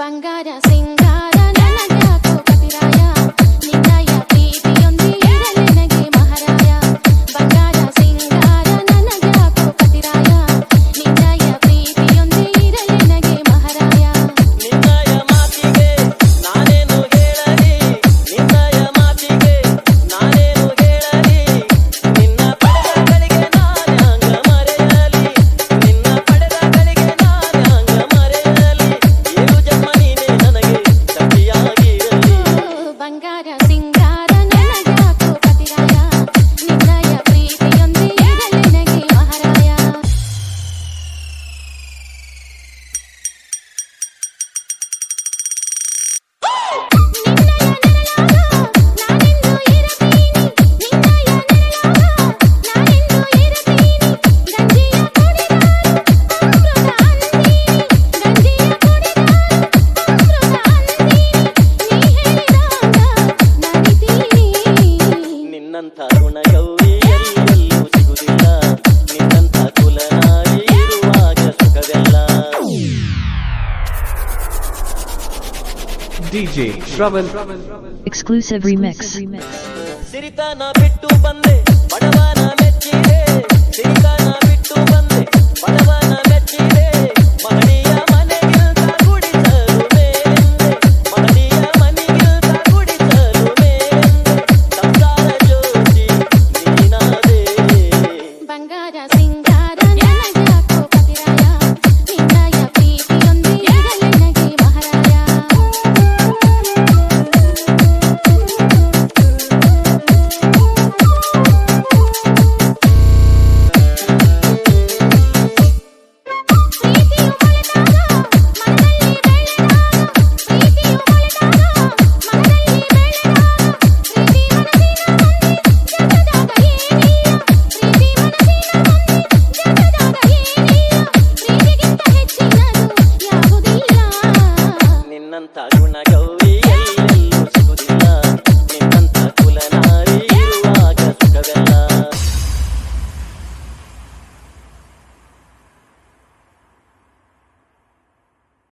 Bangara sing ನಿನ್ನಂಥ ಗುಣ ಎಲ್ಲೂ ಎಲ್ಲೆಲ್ಲೂ ಸಿಗುವುದಿಲ್ಲ. ನಿನ್ನಂಥ ಕುಲನಾರಿ ಸುಖವೆಲ್ಲ. ಡಿಜೆ ಶ್ರವಣ್. ಎಕ್ಸ್ಕ್ಲೂಸಿವ್ ರಿಮಿಕ್ಸ್ ಸಿರಿತನ ಬಿಟ್ಟು ಬಂದೆ ಬಡವನ అనంత నా గౌరీ